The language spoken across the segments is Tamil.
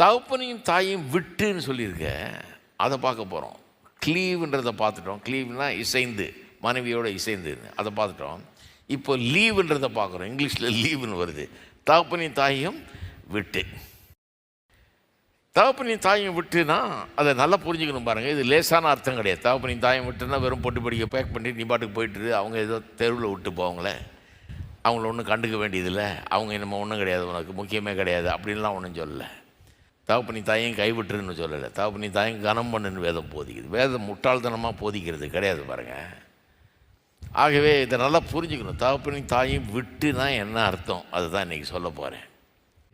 தகப்பனையும் தாயும் விட்டுன்னு சொல்லியிருக்க. அதை பார்க்க போகிறோம் க்ளீவுன்றதை பார்த்துட்டோம். க்ளீவ்னா இசைந்து மனைவியோடு இசைந்து. அதை பார்த்துட்டோம். இப்போ லீவுன்றதை பார்க்குறோம். இங்கிலீஷில் லீவுன்னு வருது. தகப்பனையும் தாயும் விட்டு. தகப்பனையும் தாயும் விட்டுனா அதை நல்லா புரிஞ்சுக்கணும் பாருங்கள் இது லேசான அர்த்தம் கிடையாது. தகப்பனையும் தாயும் விட்டுனா வெறும் பொட்டு படிக்க பேக் பண்ணி நீ பாட்டுக்கு போயிட்டு அவங்க ஏதோ தெருவில் விட்டு போவாங்களே. அவங்கள ஒன்றும் கண்டுக்க வேண்டியதில்லை. அவங்க நம்ம ஒன்றும் கிடையாது உனக்கு. முக்கியமே கிடையாது. அப்படின்லாம் ஒன்றும் சொல்லலை. தகப்பனி தாயும் கைவிட்டுருன்னு சொல்லலை. தகப்பனி தாயும் கனம் பண்ணுன்னு வேதம் போதிக்குது. வேதம் முட்டாள்தனமாக போதிக்கிறது கிடையாது பாருங்கள் ஆகவே இதை நல்லா புரிஞ்சுக்கணும். தகப்பனி தாயும் விட்டுனா என்ன அர்த்தம்? அதுதான் இன்றைக்கி சொல்ல போகிறேன்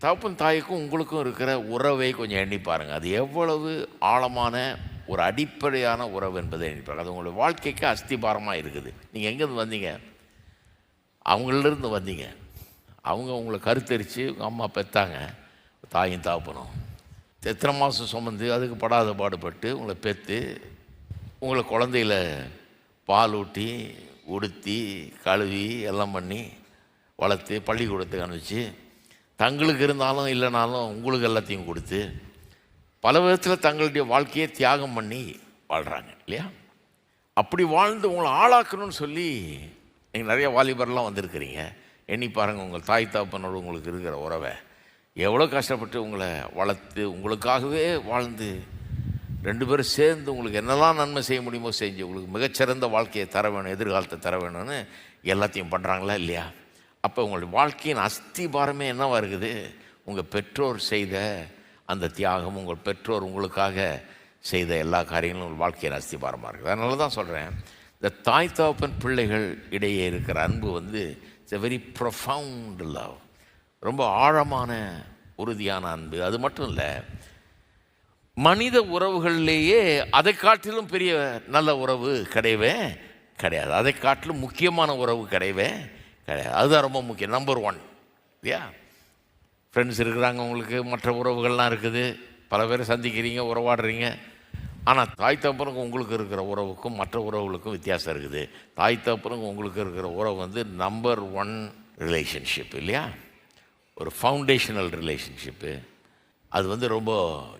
தகப்பன் தாய்க்கும் உங்களுக்கும் இருக்கிற உறவை கொஞ்சம் எண்ணி பாருங்கள் அது எவ்வளவு ஆழமான ஒரு அடிப்படையான உறவு என்பதை எண்ணி பாருங்கள் அது உங்களுடைய வாழ்க்கைக்கு அஸ்திபாரமாக இருக்குது. நீங்கள் எங்கேருந்து வந்தீங்க? அவங்களிருந்து வந்தீங்க. அவங்க உங்களை கருத்தரித்து உங்கள் அம்மா பெற்றாங்க தாயும் தாப்பனும் எத்தனை மாதம் சுமந்து அதுக்கு படாத பாடுபட்டு உங்களை பெற்று உங்களை குழந்தையில பால் ஊட்டி உடுத்தி கழுவி எல்லாம் பண்ணி வளர்த்து பள்ளிக்கூடத்துக்கு அனுப்பிச்சு தங்களுக்கு இருந்தாலும் இல்லைனாலும் உங்களுக்கு எல்லாத்தையும் கொடுத்து பல விதத்தில் தங்களுடைய வாழ்க்கையை தியாகம் பண்ணி வாழ்கிறாங்க இல்லையா? அப்படி வாழ்ந்து உங்களை ஆளாக்கணும்னு சொல்லி நீங்கள் நிறைய வாலிபர்லாம் வந்திருக்கிறீங்க. எண்ணி பாருங்கள் உங்கள் தாய் தாப்பனோடு உங்களுக்கு இருக்கிற உறவை. எவ்வளோ கஷ்டப்பட்டு உங்களை வளர்த்து உங்களுக்காகவே வாழ்ந்து ரெண்டு பேரும் சேர்ந்து உங்களுக்கு என்னெல்லாம் நன்மை செய்ய முடியுமோ செஞ்சு உங்களுக்கு மிகச்சிறந்த வாழ்க்கையை தர வேணும் எதிர்காலத்தை தர வேணும்னு எல்லாத்தையும் பண்ணுறாங்களா இல்லையா? அப்போ உங்களுடைய வாழ்க்கையின் அஸ்திபாரமே என்னவாக இருக்குது? உங்கள் பெற்றோர் செய்த அந்த தியாகம் உங்கள் பெற்றோர் உங்களுக்காக செய்த எல்லா காரியங்களும் உங்கள் வாழ்க்கையின் அஸ்திபாரமாக இருக்குது. அதனால தான் சொல்கிறேன் இந்த தாய் தாப்பன் பிள்ளைகள் இடையே இருக்கிற அன்பு வந்து it's a very profound love ரொம்ப ஆழமான உறுதியான அன்பு. அது மட்டும் இல்லை மனித உறவுகள்லேயே அதை காட்டிலும் பெரிய நல்ல உறவு கிடையவே கிடையாது. அதை காட்டிலும் முக்கியமான உறவு கிடையவே கிடையாது. அதுதான் ரொம்ப முக்கியம். நம்பர் ஒன் இல்லையா? ஃப்ரெண்ட்ஸ் இருக்கிறாங்க உங்களுக்கு மற்ற உறவுகள்லாம் இருக்குது. பல பேரை சந்திக்கிறீங்க உறவாடுறீங்க. ஆனால் தாய் தகப்பனுக்கும் உங்களுக்கு இருக்கிற உறவுக்கும் மற்ற உறவுகளுக்கும் வித்தியாசம் இருக்குது. தாய் தகப்பனுக்கும் உங்களுக்கு இருக்கிற உறவு வந்து நம்பர் ஒன் ரிலேஷன்ஷிப் இல்லையா? ஒரு ஃபவுண்டேஷனல் ரிலேஷன்ஷிப்பு அது வந்து ரொம்ப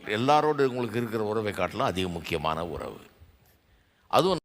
எல்லாரோடு உங்களுக்கு இருக்கிற உறவை காட்டிலும் அதிக முக்கியமான உறவு. அதுவும்